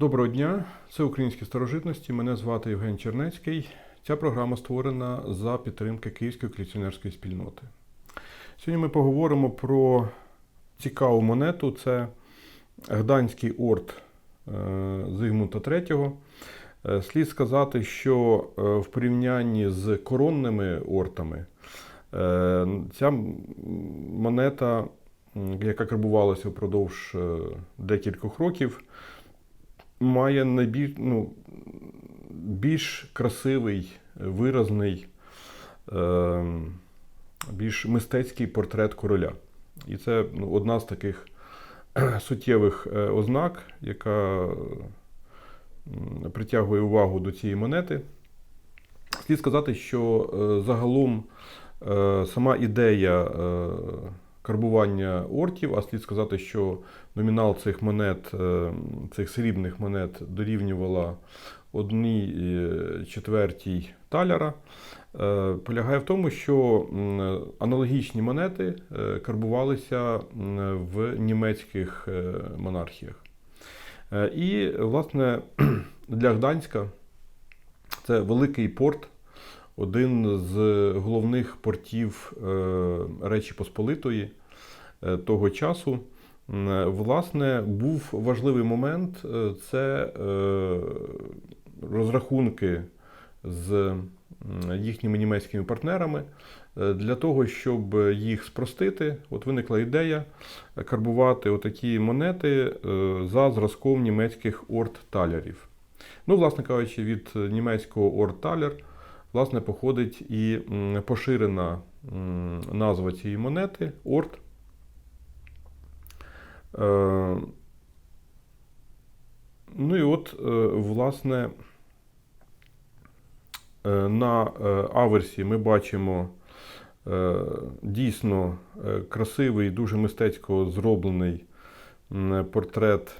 Доброго дня, це українські старожитності. Мене звати Євген Чернецький. Ця програма створена за підтримки Київської колекціонерської спільноти. Сьогодні ми поговоримо про цікаву монету. Це Гданський орд е, Зигмунта III. Е, Слід сказати, що е, в порівнянні з коронними ортами ця монета, яка карбувалася впродовж декількох років, має найбільш, ну, більш красивий, виразний, е, більш мистецький портрет короля. І це ну, одна з таких суттєвих е, ознак, яка притягує увагу до цієї монети. Слід сказати, що е, загалом е, сама ідея карбування ортів, а слід сказати, що номінал цих монет, е, цих срібних монет дорівнювала одній е, четвертій таляра, е, полягає в тому, що аналогічні монети карбувалися в німецьких монархіях. І, власне, для Гданська це великий порт, один з головних портів е, Речі Посполитої е, того часу. Власне, був важливий момент е, це розрахунки з їхніми німецькими партнерами. Для того, щоб їх спростити, от виникла ідея карбувати отакі монети за зразком німецьких орд-талерів. Ну, власне кажучи, від німецького орд-талер власне, походить і поширена назва цієї монети орд. Е, Ну і от, е, власне, е, на аверсі ми бачимо дійсно красивий, дуже мистецько зроблений портрет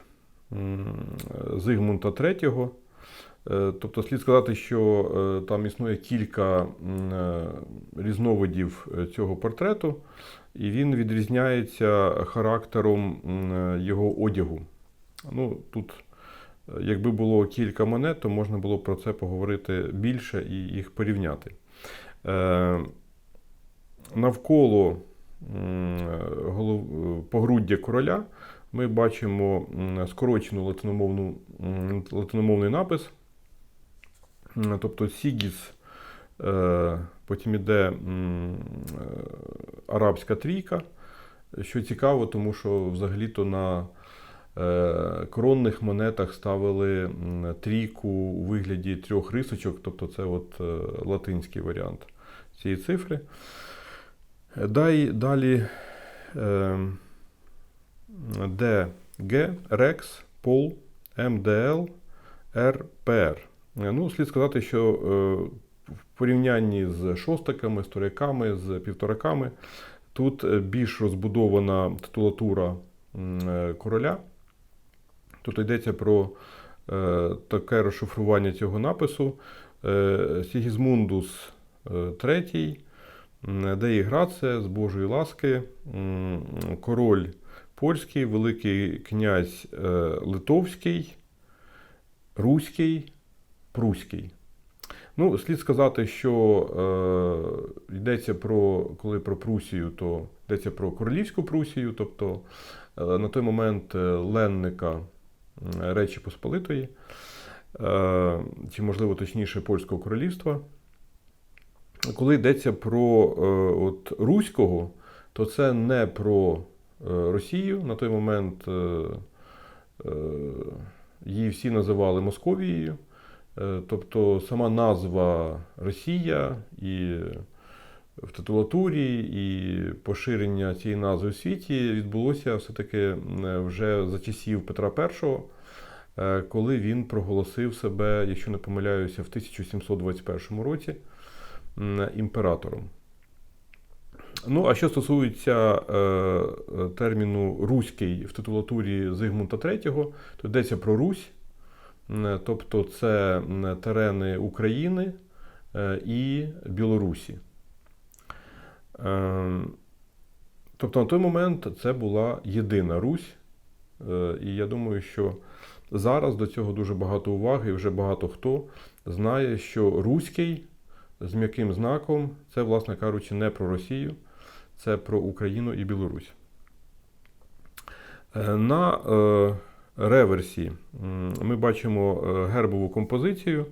Зигмунта III. Е, Тобто слід сказати, що е, там існує кілька е, різновидів цього портрету, і він відрізняється характером його одягу. Ну, тут, якби було кілька монет, то можна було про це поговорити більше і їх порівняти. Навколо погруддя короля ми бачимо скорочену латиномовну, латиномовний напис. Тобто Сігіс, е, потім іде е, арабська трійка. Що цікаво, тому що взагалі-то на е, коронних монетах ставили трійку у вигляді трьох рисочок, тобто це от латинський варіант цієї цифри. Далі ДГ, Рекс, Пол, МДЛ, РПР. Е, Ну, слід сказати, що е, в порівнянні з шостиками, сторяками, з півтораками, тут е, більш розбудована титулатура короля. Тут йдеться про таке розшифрування цього напису. Сігізмундус III, Деї Граце, з Божої ласки, король польський, Великий князь Литовський, Руський, Пруський. Ну, слід сказати, що е, йдеться про, коли про Прусію, то йдеться про королівську Прусію, тобто е, на той момент е, ленника Речі Посполитої, е, чи, можливо, точніше, Польського королівства. Коли йдеться про е, от, Руського, то це не про е, Росію. На той момент е, е, її всі називали Московією. Е, Тобто сама назва Росія і в титулатурі, і поширення цієї назви у світі відбулося все-таки вже за часів Петра І, е, коли він проголосив себе, якщо не помиляюся, в 1721 році імператором. Ну, а що стосується е, е, терміну руський в титулатурі Зигмунта III, то йдеться про Русь, тобто це терени України е, і Білорусі. Е, Тобто на той момент це була єдина Русь, Е, і я думаю, що зараз до цього дуже багато уваги, і вже багато хто знає, що руський з м'яким знаком це, власне кажучи, не про Росію, це про Україну і Білорусь. Е, На е, реверсі ми бачимо е, гербову композицію,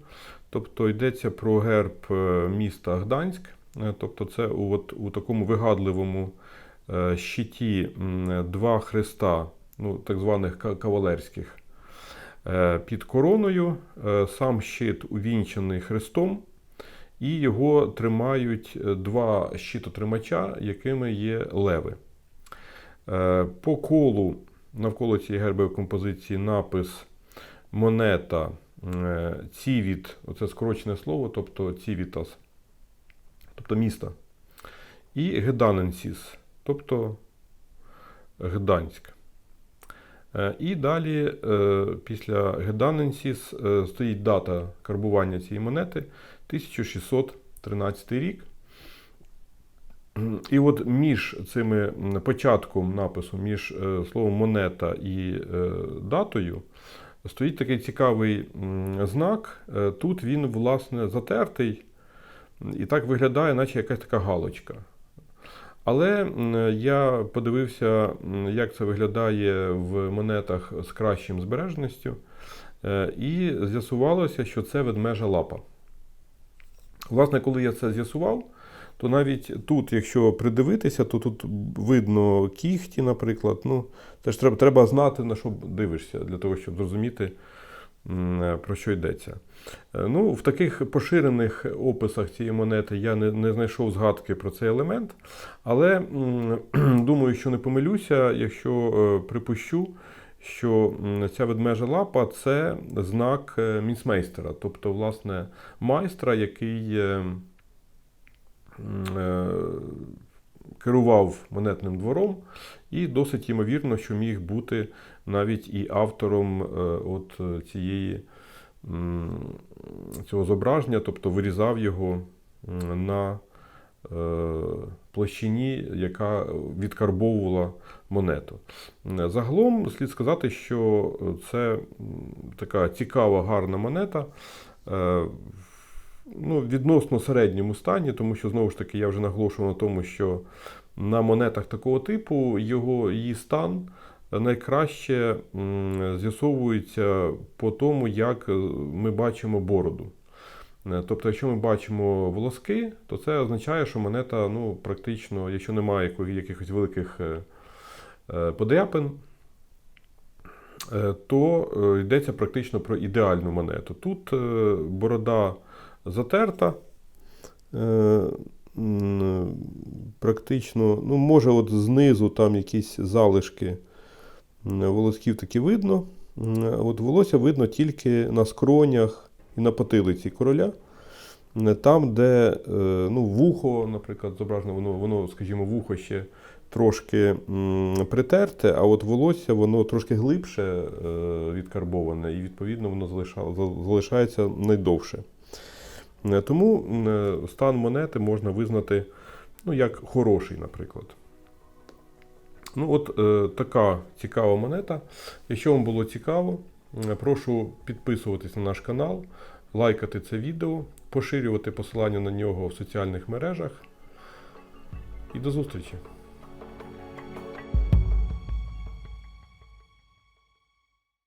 тобто йдеться про герб е, міста Гданськ, Е, тобто це у, от, у такому вигадливому щиті два хреста, ну, так званих кавалерських, під короною. Сам щит увінчений хрестом, і його тримають два щитотримача, якими є леви. По колу навколо цієї гербової композиції напис монета е, цівіт, оце скорочене слово, тобто цівітас, тобто місто. І Геданенсіс, тобто Гданськ. Е, І далі, е, після Геданенсіс, стоїть дата карбування цієї монети 1613 рік. І от між цими початком напису, між е, словом монета і е, датою, стоїть такий цікавий знак. Е, Тут він, власне, затертий, і так виглядає, наче якась така галочка. Але я подивився, як це виглядає в монетах з кращим збереженістю, і з'ясувалося, що це ведмежа лапа. Власне, коли я це з'ясував, то навіть тут, якщо придивитися, то тут видно кіхті, наприклад. Ну, це ж треба, треба знати, на що дивишся, для того, щоб зрозуміти, про що йдеться. Е, Ну, в таких поширених описах цієї монети я не, не знайшов згадки про цей елемент, але думаю, що не помилюся, якщо е, припущу, що ця ведмежа лапа це знак е, мінцмейстера, тобто, власне, майстра, який. Е, керував монетним двором, і досить ймовірно, що міг бути навіть і автором е, от е, цієї, цього зображення, тобто вирізав його на площині, яка відкарбовувала монету. Загалом слід сказати, що це така цікава, гарна монета. Ну, відносно середньому стані, тому що знову ж таки я вже наголошував на тому, що на монетах такого типу його її стан найкраще з'ясовується по тому, як е, ми бачимо бороду. Е, Тобто, якщо ми бачимо волоски, то це означає, що монета ну, практично, якщо немає якихось великих е, подряпин, то йдеться практично про ідеальну монету. Тут борода затерта. Е, Практично, ну, може, от знизу там якісь залишки волосків таки видно. От волосся видно тільки на скронях і на потилиці короля. Там, де е, ну, вухо, наприклад, зображено, воно, воно, скажімо, вухо ще трошки притерте, а от волосся воно трошки глибше е, відкарбоване, і відповідно воно залишається найдовше. Е, Тому е, стан монети можна визнати ну, як хороший, наприклад. Ну, от е, така цікава монета. Якщо вам було цікаво, е, прошу підписуватись на наш канал, лайкати це відео, поширювати посилання на нього в соціальних мережах. І до зустрічі!